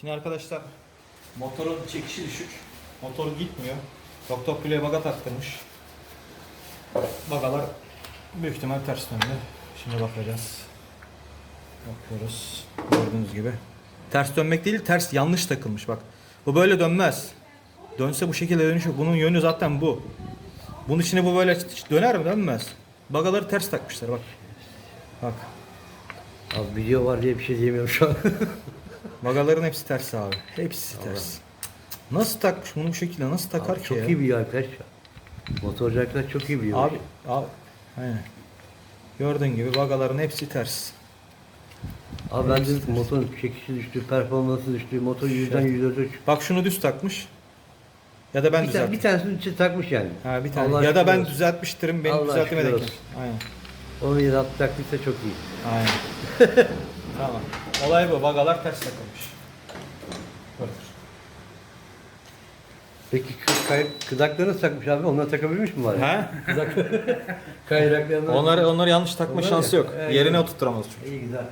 Şimdi arkadaşlar motorun çekişi düşük. Motor gitmiyor. Doktor Play baga taktırmış. Bagalar büyük ihtimal ters döndü. Şimdi bakacağız. Bakıyoruz. Gördüğünüz gibi. Ters dönmek değil, ters yanlış takılmış bak. Bu böyle dönmez. Dönse bu şekilde dönüşür. Bunun yönü zaten bu. Bunun içine bu böyle döner mi? Dönmez. Bagaları ters takmışlar bak. Bak. Abi video var diye bir şey diyemiyorum şu an. Bagaların hepsi ters abi. Hepsi ters. Nasıl takmış bunu bu şekilde? Nasıl takar Abi ki çok ya? iyi biliyor arkadaş. Motorcu arkadaş çok iyi biliyor. Abi, abi. Aynen. Gördüğün gibi bagaların hepsi ters. Abi ben ki motorun çekişi düştü, performansı düştü, motor yüzden yüz ötü çıktı. Bak şunu düz takmış. Ya da ben Bir, tane, bir düzelttim. tanesini içi takmış yani. Ha bir tane. Allah ya da şükür ben olsun. düzeltmiştirim benim Allah şükür olsun. Aynen. Onu yarattı taktıysa çok iyi. Aynen. tamam. Olay bu. Bagalar ters takılmış. Peki kı- kay, kızaklarını takmış abi? Onları takabilmiş mi var? Ha? Kızak kayraklarını. Onları onları yanlış takma Onlar şansı ya. yok. Evet, Yerine oturtturamaz çünkü. İyi güzel.